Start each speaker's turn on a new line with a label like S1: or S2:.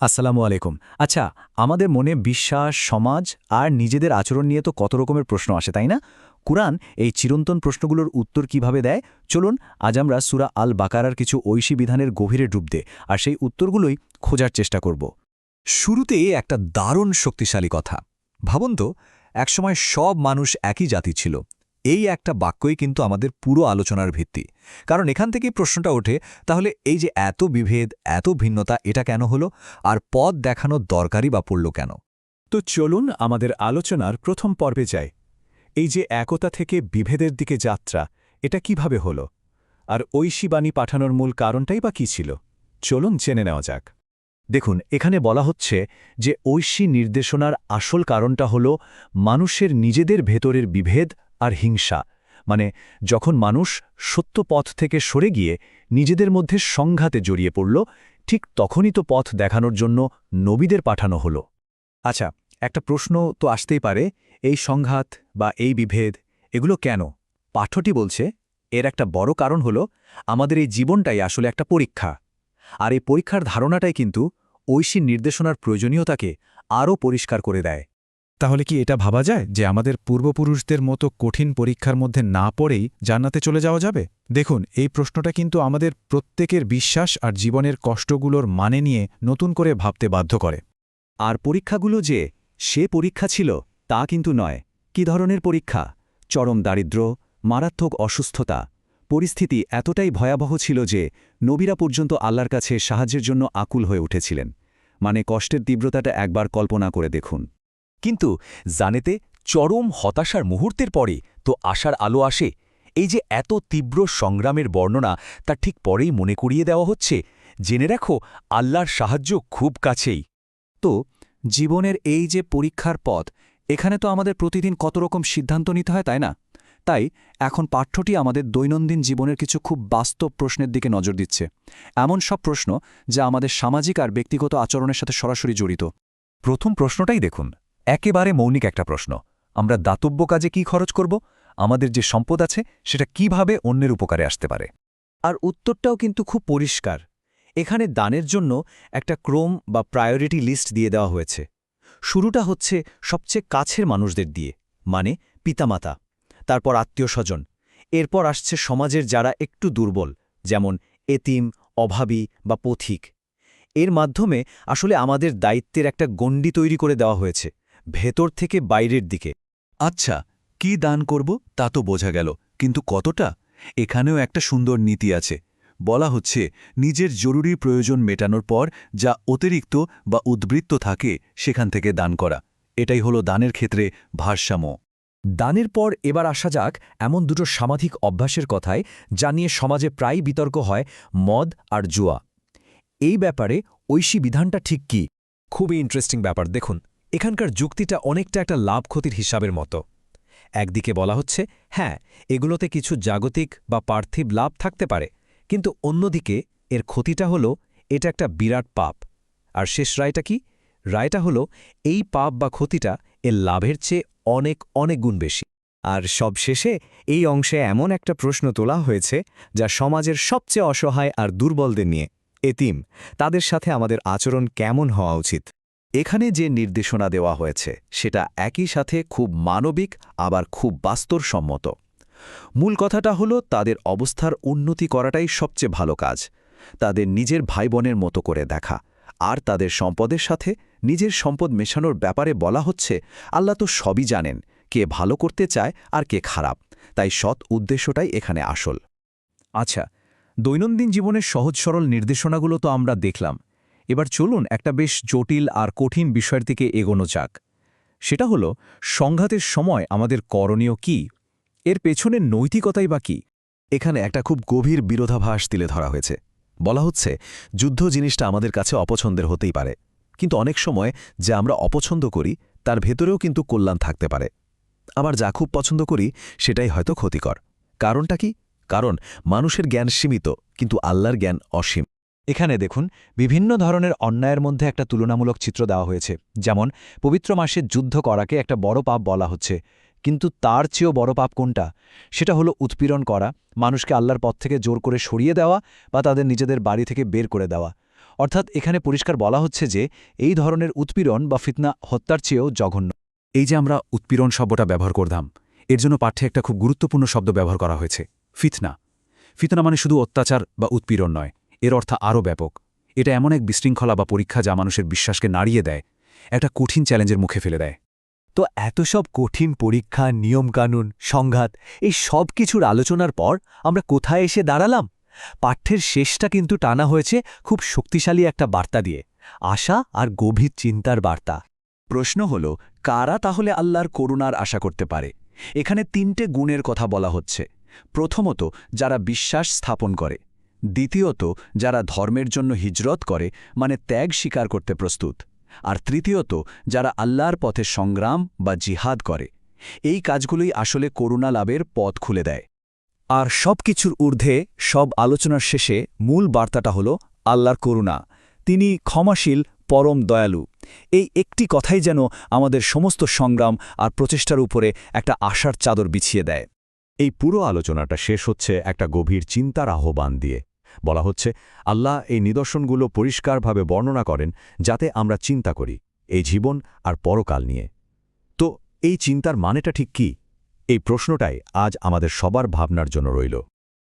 S1: আসসালামু আলাইকুম। আচ্ছা আমাদের মনে বিশ্বাস, সমাজ আর নিজেদের আচরণ নিয়ে তো কত রকমের প্রশ্ন আসে, তাই না? কুরআন এই চিরন্তন প্রশ্নগুলোর উত্তর কীভাবে দেয়? চলুন, আজ আমরা সুরা আল বাকারার কিছু ঐশী বিধানের গভীরে ডুব দে আর সেই উত্তরগুলোই খোঁজার চেষ্টা করব।
S2: শুরুতে একটা দারুণ শক্তিশালী কথা। ভাবুন তো, একসময় সব মানুষ একই জাতি ছিল। এই একটা বাক্যই কিন্তু আমাদের পুরো আলোচনার ভিত্তি। কারণ এখান থেকেই প্রশ্নটা ওঠে, তাহলে এই যে এত বিভেদ, এত ভিন্নতা, এটা কেন হলো? আর পদ দেখানো দরকারই বা পড়ল কেন?
S3: তো চলুন আমাদের আলোচনার প্রথম পর্বে যাই। এই যে একতা থেকে বিভেদের দিকে যাত্রা, এটা কীভাবে হলো? আর ঐশী বাণী পাঠানোর মূল কারণটাই বা কী ছিল? চলুন জেনে নেওয়া যাক।
S1: দেখুন, এখানে বলা হচ্ছে যে ঐশী নির্দেশনার আসল কারণটা হল মানুষের নিজেদের ভেতরের বিভেদ আর হিংসা। মানে যখন মানুষ সত্য পথ থেকে সরে গিয়ে নিজেদের মধ্যে সংঘাতে জড়িয়ে পড়ল, ঠিক তখনই তো পথ দেখানোর জন্য নবীদের পাঠানো হলো। আচ্ছা একটা প্রশ্ন তো আসতেই পারে, এই সংঘাত বা এই বিভেদ, এগুলো কেন? পাঠ্যটি বলছে, এর একটা বড় কারণ হল, আমাদের এই জীবনটাই আসলে একটা পরীক্ষা। আর এই পরীক্ষার ধারণাটাই কিন্তু ঐশী নির্দেশনার প্রয়োজনীয়তাকে আরও পরিষ্কার করে দেয়।
S3: তাহলে কি এটা ভাবা যায় যে আমাদের পূর্বপুরুষদের মতো কঠিন পরীক্ষার মধ্যে না পড়েই জান্নাতে চলে যাওয়া যাবে? দেখুন, এই প্রশ্নটা কিন্তু আমাদের প্রত্যেকের বিশ্বাস আর জীবনের কষ্টগুলোর মানে নিয়ে নতুন করে ভাবতে বাধ্য করে।
S1: আর পরীক্ষাগুলো যে সে পরীক্ষা ছিল, তা কিন্তু নয়। কি ধরনের পরীক্ষা? চরম দারিদ্র্য, মারাত্মক অসুস্থতা। পরিস্থিতি এতটাই ভয়াবহ ছিল যে নবীরা পর্যন্ত আল্লাহর কাছে সাহায্যের জন্য আকুল হয়ে উঠেছিলেন। মানে কষ্টের তীব্রতাটা একবার কল্পনা করে দেখুন।
S2: কিন্তু জানেতে চরম হতাশার মুহূর্তের পরে তো আশার আলো আসে। এই যে এত তীব্র সংগ্রামের বর্ণনা তা ঠিক পরেই মনে করিয়ে দেওয়া হচ্ছে। জেনে রাখো, আল্লাহর সাহায্য খুব কাছেই।
S1: তো, জীবনের এই যে পরীক্ষার পথ, এখানে তো আমাদের প্রতিদিন কত রকম সিদ্ধান্ত নিতে হয়, তাই না? তাই এখন পাঠ্যটি আমাদের দৈনন্দিন জীবনের কিছু খুব বাস্তব প্রশ্নের দিকে নজর দিচ্ছে। এমন সব প্রশ্ন যা আমাদের সামাজিক আর ব্যক্তিগত আচরণের সাথে সরাসরি জড়িত।
S2: প্রথম প্রশ্নটাই দেখুন। একেবারে মৌলিক একটা প্রশ্ন। আমরা দাতব্য কাজে কি খরচ করব? আমাদের যে সম্পদ আছে, সেটা কীভাবে অন্যের উপকারে আসতে পারে?
S1: আর উত্তরটাও কিন্তু খুব পরিষ্কার। এখানে দানের জন্য একটা ক্রম বা প্রায়োরিটি লিস্ট দিয়ে দেওয়া হয়েছে। শুরুটা হচ্ছে সবচেয়ে কাছের মানুষদের দিয়ে মানে পিতামাতা, তারপর আত্মীয় স্বজন এরপর আসছে সমাজের যারা একটু দুর্বল, যেমন এতিম, অভাবী বা পথিক। এর মাধ্যমে আসলে আমাদের দায়িত্বের একটা গণ্ডি তৈরি করে দেওয়া হয়েছে। ভেতর থেকে বাইরের দিকে।
S4: আচ্ছা কি দান করব তা তো বোঝা গেল, কিন্তু কতটা? এখানেও একটা সুন্দর নীতি আছে। বলা হচ্ছে, নিজের জরুরি প্রয়োজন মেটানোর পর যা অতিরিক্ত বা উদ্বৃত্ত থাকে সেখান থেকে দান করা। এটাই হলো দানের ক্ষেত্রে ভারসাম্য।
S2: দানের পর এবার আসা যাক এমন দুটো সামাজিক অভ্যাসের কথায় যা নিয়ে সমাজে প্রায় বিতর্ক হয়, মদ আর জুয়া। এই ব্যাপারে ঐশী বিধানটা ঠিক কি? খুবই ইন্টারেস্টিং ব্যাপার, দেখুন। এখানকার যুক্তিটা অনেকটা একটা লাভ ক্ষতির হিসাবের মতো। একদিকে বলা হচ্ছে হ্যাঁ এগুলোতে কিছু জাগতিক বা পার্থিব লাভ থাকতে পারে, কিন্তু অন্যদিকে এর ক্ষতিটা হলো, এটা একটা বিরাট পাপ। আর শেষ রায়টা কি? রায়টা হলো, এই পাপ বা ক্ষতিটা এর লাভের চেয়ে অনেক অনেক গুণ বেশি।
S1: আর সবশেষে, এই অংশে এমন একটা প্রশ্ন তোলা হয়েছে, যা সমাজের সবচেয়ে অসহায় আর দুর্বলদের নিয়ে। এতিম, তাদের সাথে আমাদের আচরণ কেমন হওয়া উচিত? এখানে যে নির্দেশনা দেওয়া হয়েছে, সেটা একই সাথে খুব মানবিক, আবার খুব বাস্তবসম্মত। মূল কথাটা হলো, তাদের অবস্থার উন্নতি করাটাই সবচেয়ে ভালো কাজ। তাদের নিজের ভাই বোনের মতো করে দেখা। আর তাদের সম্পদের সাথে নিজের সম্পদ মেশানোর ব্যাপারে বলা হচ্ছে, আল্লাহ তো সবই জানেন, কে ভালো করতে চায় আর কে খারাপ। তাই সৎ উদ্দেশ্যটাই এখানে আসল। আচ্ছা দৈনন্দিন জীবনের সহজ সরল নির্দেশনাগুলো তো আমরা দেখলাম। এবার চলুন একটা বেশ জটিল আর কঠিন বিষয়ের দিকে এগোনো যাক। সেটা হলো, সংঘাতের সময় আমাদের করণীয় কি? এর পেছনের নৈতিকতাই বা কি? এখানে একটা খুব গভীর বিরোধাভাস তুলে ধরা হয়েছে। বলা হচ্ছে, যুদ্ধ জিনিসটা আমাদের কাছে অপছন্দের হতেই পারে। কিন্তু অনেক সময় যা আমরা অপছন্দ করি, তার ভেতরেও কিন্তু কল্যাণ থাকতে পারে। আবার যা খুব পছন্দ করি, সেটাই হয়তো ক্ষতিকর। কারণটা কি? কারণ মানুষের জ্ঞান সীমিত, কিন্তু আল্লাহর জ্ঞান অসীম। এখানে দেখুন, বিভিন্ন ধরনের অন্যায়ের মধ্যে একটা তুলনামূলক চিত্র দেওয়া হয়েছে। যেমন, পবিত্র মাসে যুদ্ধ করাকে একটা বড় পাপ বলা হচ্ছে। কিন্তু তার চেয়েও বড় পাপ কোনটা? সেটা হলো উৎপীড়ন করা, মানুষকে আল্লাহর পথ থেকে জোর করে সরিয়ে দেওয়া বা তাদের নিজেদের বাড়ি থেকে বের করে দেওয়া।
S4: অর্থাৎ এখানে পরিষ্কার বলা হচ্ছে যে, এই ধরনের উৎপীড়ন বা ফিতনা হত্যার চেয়েও জঘন্য।
S3: এই যে আমরা উৎপীড়ন শব্দটা ব্যবহার করতাম এর জন্য পাঠ্যে একটা খুব গুরুত্বপূর্ণ শব্দ ব্যবহার করা হয়েছে, ফিতনা। ফিতনা মানে শুধু অত্যাচার বা উৎপীড়ন নয়। এর অর্থ আরও ব্যাপক। এটা এমন এক বিশৃঙ্খলা বা পরীক্ষা যা মানুষের বিশ্বাসকে নাড়িয়ে দেয়, একটা কঠিন চ্যালেঞ্জের মুখে ফেলে দেয়।
S2: তো এত সব কঠিন পরীক্ষা, নিয়মকানুন, সংঘাত, এই সব কিছুর আলোচনার পর আমরা কোথায় এসে দাঁড়ালাম? পাঠ্যের শেষটা কিন্তু টানা হয়েছে খুব শক্তিশালী একটা বার্তা দিয়ে, আশা আর গভীর চিন্তার বার্তা।
S4: প্রশ্ন হল, কারা তাহলে আল্লাহর করুণার আশা করতে পারে? এখানে তিনটে গুণের কথা বলা হচ্ছে। প্রথমত, যারা বিশ্বাস স্থাপন করে। দ্বিতীয়ত, যারা ধর্মের জন্য হিজরত করে মানে ত্যাগ স্বীকার করতে প্রস্তুত। আর তৃতীয়ত, যারা আল্লাহর পথে সংগ্রাম বা জিহাদ করে। এই কাজগুলোই আসলে করুণা লাভের পথ খুলে দেয়।
S2: আর সব কিছুর ঊর্ধ্বে, সব আলোচনার শেষে মূল বার্তাটা হল আল্লাহর করুণা। তিনি ক্ষমাশীল, পরম দয়ালু। এই একটি কথাই যেন আমাদের সমস্ত সংগ্রাম আর প্রচেষ্টার উপরে একটা আশার চাদর বিছিয়ে দেয়।
S5: এই পুরো আলোচনাটা শেষ হচ্ছে একটা গভীর চিন্তার আহ্বান দিয়ে। বলা হচ্ছে, আল্লাহ এই নিদর্শনগুলো পরিষ্কারভাবে বর্ণনা করেন যাতে আমরা চিন্তা করি এই জীবন আর পরকাল নিয়ে। তো এই চিন্তার মানেটা ঠিক কি? এই প্রশ্নটাই আজ আমাদের সবার ভাবনার জন্য রইল।